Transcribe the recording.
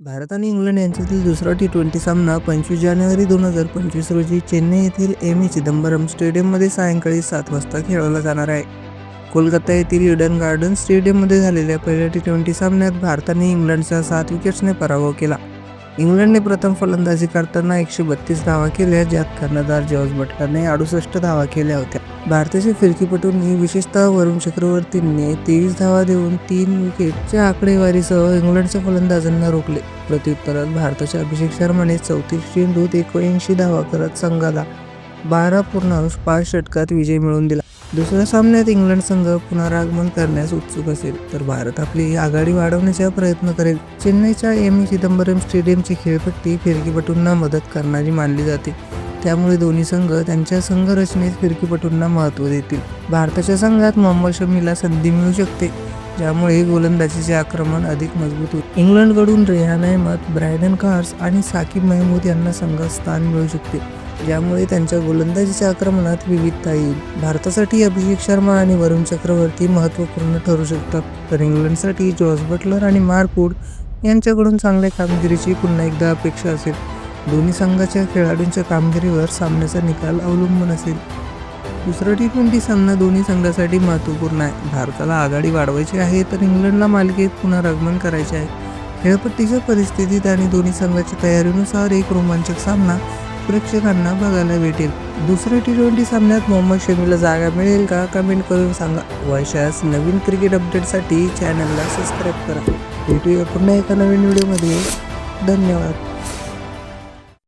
भारत आणि इंग्लंड यांच्यातील दुसरा टी ट्वेंटी सामना पंचवीस जानेवारी दोन हजार पंचवीस रोजी चेन्नई येथील एम ए चिदंबरम स्टेडियममध्ये सायंकाळी सात वाजता खेळवला जाणार आहे. कोलकाता येथील इडन गार्डन स्टेडियममध्ये झालेल्या पहिल्या टी ट्वेंटी सामन्यात भारताने इंग्लंडचा सात विकेट्सने पराभव केला. इंग्लंडने प्रथम फलंदाजी करताना एकशे बत्तीस धावा केल्या ज्यात कर्णधार जॉर्ज बटलरने अडुसष्ट धावा केल्या होत्या. भारताच्या फिरकीपटूंनी विशेषतः वरुण चक्रवर्तींनी तेवीस धावा देऊन तीन विकेटच्या आकडेवारीसह इंग्लंडच्या फलंदाजांना रोखले. प्रत्युत्तरात भारताच्या अभिषेक शर्माने चौतीस चेंडूत एकोणऐंशी धावा करत संघाला बारा पूर्णांश पाच षटकात विजय मिळवून दिला. दुसऱ्या सामन्यात इंग्लंड संघ पुनरागमन करण्यास उत्सुक असेल तर भारत आपली आघाडी वाढवण्याचा प्रयत्न करेल. चेन्नईच्या एम. चिदंबरम स्टेडियमची खेळपट्टी फिरकीपटूंना मदत करणारी मानली जाते. त्यामुळे दोन्ही संघ त्यांच्या संघरचनेत फिरकीपटूंना महत्त्व देतील. भारताच्या संघात मोहम्मद शमीला संधी मिळू शकते ज्यामुळे गोलंदाजीचे आक्रमण अधिक मजबूत होईल. इंग्लंडकडून रेहान अहमद ब्रायडन कार्स आणि साकिब महमूद यांना संघात स्थान मिळू शकते. ज्यामुळे त्यांच्या गोलंदाजीच्या आक्रमणात विविधता येईल. भारतासाठी अभिषेक शर्मा आणि वरुण चक्रवर्ती महत्त्वपूर्ण ठरू शकतात. तर इंग्लंडसाठी जॉर्ज बटलर आणि मार्क यांच्याकडून चांगल्या कामगिरीची पुन्हा एकदा अपेक्षा असेल. दोन्ही संघाच्या खेळाडूंच्या कामगिरीवर सामन्याचा निकाल अवलंबून असेल. दुसरा टी ट्वेंटी सामना दोन्ही संघासाठी महत्त्वपूर्ण आहे. भारताला आघाडी वाढवायची आहे तर इंग्लंडला मालिकेत पुनरागमन करायचे आहे. खेळपट्टीच्या परिस्थितीत आणि दोन्ही संघाच्या तयारीनुसार एक रोमांचक सामना प्रेक्षकांना बघायला भेटेल. दुसऱ्या टी ट्वेंटी सामन्यात मोहम्मद शमीला जागा मिळेल का? कमेंट करून सांगा. वैशास नवीन क्रिकेट अपडेटसाठी चॅनलला सबस्क्राईब करा. भेटूया पुन्हा एका नवीन व्हिडिओमध्ये धन्यवाद.